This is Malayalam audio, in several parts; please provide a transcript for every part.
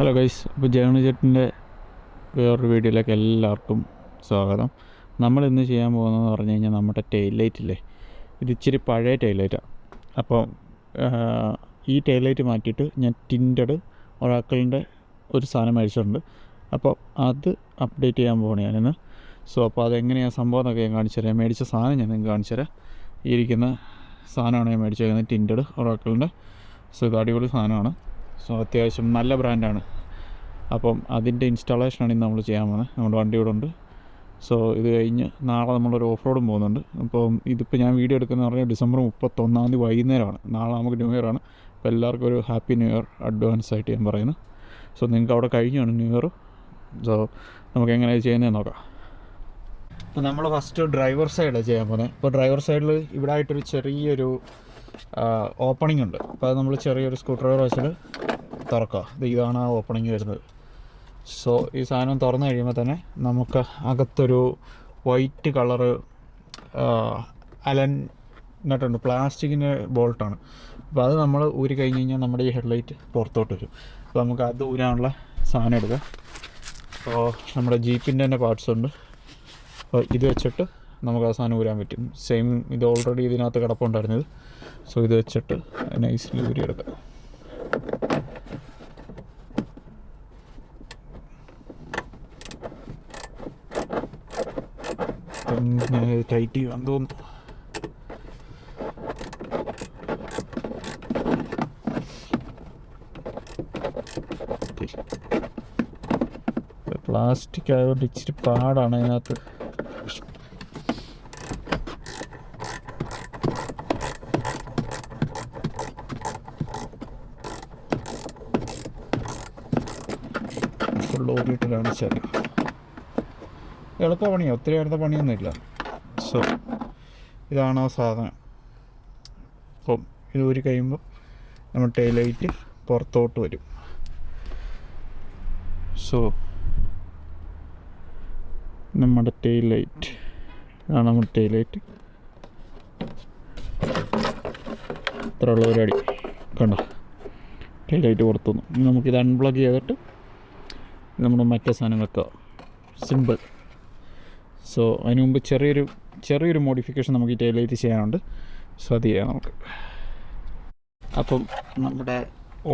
ഹലോ ഗൈസ് അപ്പോൾ ജേണി ചേട്ടന്റെ വേറൊരു വീഡിയോയിലേക്ക് എല്ലാവർക്കും സ്വാഗതം. നമ്മൾ ഇന്ന് ചെയ്യാൻ പോകുന്നതെന്ന് പറഞ്ഞു കഴിഞ്ഞാൽ നമ്മുടെ ടെയിൽ ലൈറ്റ് ഇല്ലേ? ഇത് ഇച്ചിരി പഴയ ടെയിൽ ലൈറ്റാണ് അപ്പോൾ ഈ ടെയിൽ ലൈറ്റ് മാറ്റിയിട്ട് ഞാൻ ടിന്റഡ് ഒരാക്കളിന്റെ ഒരു സാധനം മേടിച്ചിട്ടുണ്ട്. അപ്പോൾ അത് അപ്ഡേറ്റ് ചെയ്യാൻ പോകണം ഞാനിന്ന്. സോ അപ്പോൾ അതെങ്ങനെയാണ് സംഭവം എന്നൊക്കെ ഞാൻ കാണിച്ചു തരാം. മേടിച്ച സാധനം ഞാൻ നിങ്ങൾക്ക് കാണിച്ചു തരാം. ഈ ഇരിക്കുന്ന സാധനമാണ് ഞാൻ മേടിച്ചേക്കുന്നത് ടിന്റഡ് ഒറാക്കളിന്റെ സോ ഇത് അടിപൊളി സാധനമാണ്. സോ അത്യാവശ്യം നല്ല ബ്രാൻഡാണ് അപ്പം അതിന്റെ ഇൻസ്റ്റാളേഷനാണ് ഇന്ന് നമ്മൾ ചെയ്യാൻ പോകുന്നത്. നമ്മുടെ വണ്ടി ഇവിടെ ഉണ്ട്. സോ ഇത് കഴിഞ്ഞ് നാളെ നമ്മളൊരു ഓഫ് റോഡും പോകുന്നുണ്ട്. അപ്പം ഇതിപ്പോൾ ഞാൻ വീഡിയോ എടുക്കുന്നത് പറഞ്ഞാൽ ഡിസംബർ മുപ്പത്തൊന്നാം തീയതി വൈകുന്നേരമാണ്. നാളെ നമുക്ക് ന്യൂ ഇയർ ആണ്. അപ്പോൾ എല്ലാവർക്കും ഒരു ഹാപ്പി ന്യൂ ഇയർ അഡ്വാൻസ് ആയിട്ട് ഞാൻ പറയുന്നു. സോ നിങ്ങൾക്ക് അവിടെ കഴിഞ്ഞാണ് ന്യൂ ഇയർ. സോ നമുക്ക് എങ്ങനെയാണ് ചെയ്യുന്നത് നോക്കാം. അപ്പോൾ നമ്മൾ ഫസ്റ്റ് ഡ്രൈവർ സൈഡാണ് ചെയ്യാൻ പോകുന്നത്. ഇപ്പോൾ ഡ്രൈവർ സൈഡിൽ ഇവിടെ ആയിട്ടൊരു ചെറിയൊരു ഓപ്പണിംഗ് ഉണ്ട്. അപ്പോൾ അത് നമ്മൾ ചെറിയൊരു സ്ക്രൂ ഡ്രൈവർ വെച്ചിട്ട് തുറക്കുക. ഇതാണ് ആ ഓപ്പണിംഗ് വരുന്നത്. സോ ഈ സാധനം തുറന്നു കഴിയുമ്പോൾ തന്നെ നമുക്ക് അകത്തൊരു വൈറ്റ് കളറ് അലൻ നട്ടുണ്ട് പ്ലാസ്റ്റിക്കിന്റെ ബോൾട്ടാണ് അപ്പോൾ അത് നമ്മൾ ഊരി കഴിഞ്ഞ് കഴിഞ്ഞാൽ നമ്മുടെ ഈ ഹെഡ്ലൈറ്റ് പുറത്തോട്ട് വരും. അപ്പോൾ നമുക്ക് അത് ഊരാനുള്ള സാധനം എടുക്കാം. അപ്പോൾ നമ്മുടെ ജീപ്പിന്റെ തന്നെ പാർട്സ് ഉണ്ട്. അപ്പോൾ ഇത് വെച്ചിട്ട് നമുക്ക് ആ സാധനം ഊരാൻ പറ്റും. സെയിം ഇത് ഓൾറെഡി ഇതിനകത്ത് കിടപ്പുണ്ടായിരുന്നത്. സോ ഇത് വെച്ചിട്ട് നൈസ്ലി ഊരിയെടുക്കാം. ടൈറ്റ് ചെയ്യാൻ തോന്നുന്നു. പ്ലാസ്റ്റിക് ആയതുകൊണ്ട് ഇച്ചിരി പാടാണ് അതിനകത്ത്. ഫുൾ ഓടിയിട്ട് കാണിച്ചാൽ എളുപ്പ പണിയാണ് ഒത്തിരി അടുത്ത പണിയൊന്നുമില്ല. സോ ഇതാണ് ആ സാധനം. അപ്പം ഇത് ഊരി കഴിയുമ്പോൾ നമ്മൾ ടൈലൈറ്റ് പുറത്തോട്ട് വരും. സോ നമ്മുടെ ടൈലൈറ്റ് ലൈറ്റ് ഇതാണ് നമ്മുടെ ടൈലൈറ്റ് ലൈറ്റ് ഇത്ര ഉള്ള ഒരു അടി കണ്ടോ? ടെയിൽ ലൈറ്റ് പുറത്തു വന്നു ഇനി നമുക്കിത് അൺപ്ലഗ് ചെയ്തിട്ട് നമ്മുടെ മറ്റേ സാധനം വെക്കുക സിമ്പിൾ സോ അതിന് മുമ്പ് ചെറിയൊരു ചെറിയൊരു മോഡിഫിക്കേഷൻ നമുക്ക് ഈ ടൈലേറ്റ് ലൈറ്റ് ചെയ്യാനുണ്ട്. സോ അത് ചെയ്യാം നമുക്ക്. അപ്പം നമ്മുടെ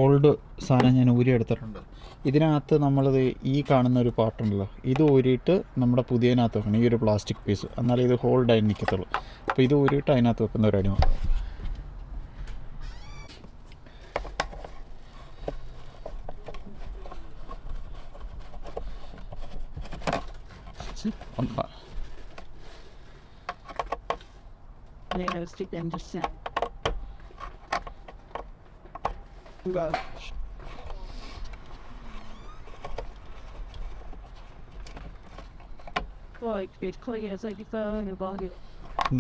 ഓൾഡ് സാധനം ഞാൻ ഊരി എടുത്തിട്ടുണ്ട്. ഇതിനകത്ത് നമ്മളത് ഈ കാണുന്ന ഒരു പാർട്ടുണ്ടല്ലോ ഇത് ഊരിയിട്ട് നമ്മുടെ പുതിയതിനകത്ത് വെക്കണം. ഈ ഒരു പ്ലാസ്റ്റിക് പീസ് എന്നാലേ ഇത് ഹോൾഡായി നിൽക്കത്തുള്ളൂ അപ്പോൾ ഇത് ഊരിയിട്ട് അതിനകത്ത് വെക്കുന്ന ഒരു Phone and body.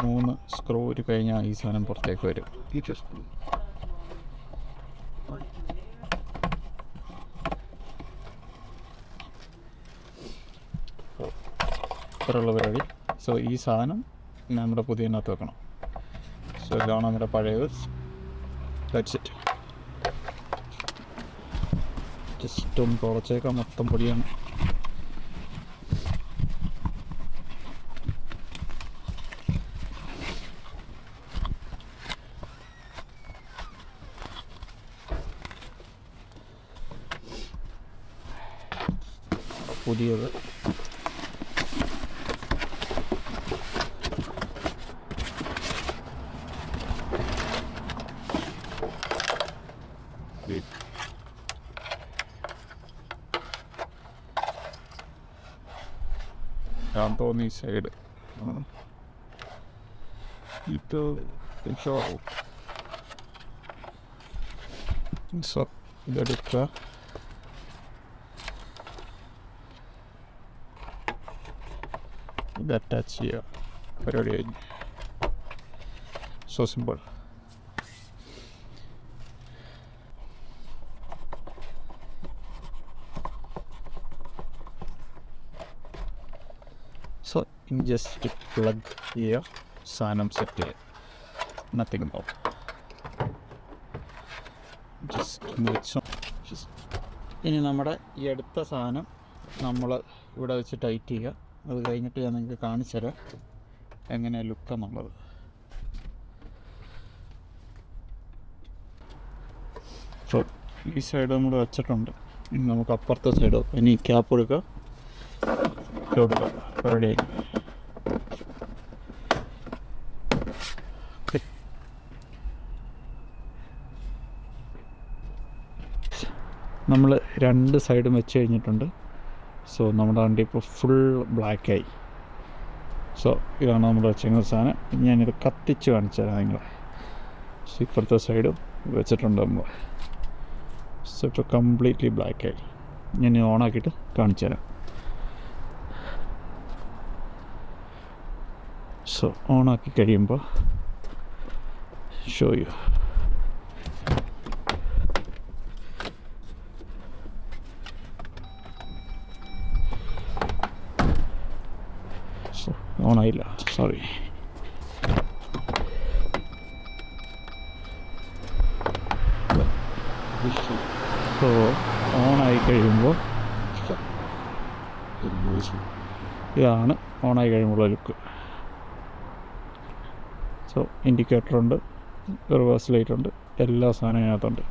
മൂന്ന് സ്ക്രൂ ഒരു കഴിഞ്ഞാൽ ഈ സാധനം പുറത്തേക്ക് വരും Just. പരിപാടി സോ ഈ സാധനം നമ്മുടെ പുതിയതിനകത്ത് വെക്കണം. സോ ഇതാണ് നമ്മുടെ പഴയത്. ദാറ്റ്സ് ഇറ്റ് ജസ്റ്റ് ഒന്ന് തുറച്ചേക്കാം. മൊത്തം പൊടിയാണ്. പുതിയത്. ഞാൻ തോന്നി സൈഡ് ഇത് ഇതെടുക്കുക ഇത് അറ്റാച്ച് ചെയ്യുക പരിപാടി കഴിഞ്ഞു so simple So just plug here, സാധനം സെറ്റ് ചെയ്യുക നത്തിങ് വെച്ചോ just ഇനി നമ്മുടെ ഈ അടുത്ത സാധനം നമ്മൾ ഇവിടെ വെച്ച് ടൈറ്റ് ചെയ്യുക. അത് കഴിഞ്ഞിട്ട് ഞാൻ നിങ്ങൾക്ക് കാണിച്ചു തരാം എങ്ങനെ ലുക്ക് എന്നുള്ളത്. സോ ഈ സൈഡ് നമ്മൾ വെച്ചിട്ടുണ്ട്. ഇനി നമുക്ക് അപ്പുറത്തെ സൈഡ് ഇനി ക്യാപ്പ് എടുക്കുക കൊടുക്കുക ആയി Okay. നമ്മൾ രണ്ട് സൈഡും വെച്ച് കഴിഞ്ഞിട്ടുണ്ട് സോ നമ്മുടെ വണ്ടി ഇപ്പോൾ ഫുൾ ബ്ലാക്കായി സോ ഇതാണ് നമ്മൾ വെച്ചിരിക്കുന്ന സാധനം ഞാനിത് കത്തിച്ച് കാണിച്ചു തരാം നിങ്ങളെ സോ ഇപ്പുറത്തെ സൈഡും വെച്ചിട്ടുണ്ട് നമ്മൾ സോ ഇപ്പോൾ കംപ്ലീറ്റ്ലി ബ്ലാക്കായി ഞാൻ ഓണാക്കിയിട്ട് കാണിച്ചു തരാം സോ ഓണാക്കി കഴിയുമ്പോൾ ഷോ യു ഓണായില്ല സോറി സോ ഓണായി കഴിയുമ്പോൾ ഇതാണ് ഓണായി കഴിയുമ്പോൾ ലുക്ക് സോ ഇൻഡിക്കേറ്റർ ഉണ്ട് റിവേഴ്സ് ലൈറ്റ് ഉണ്ട് എല്ലാ സാധനവും അതിനകത്തുണ്ട്.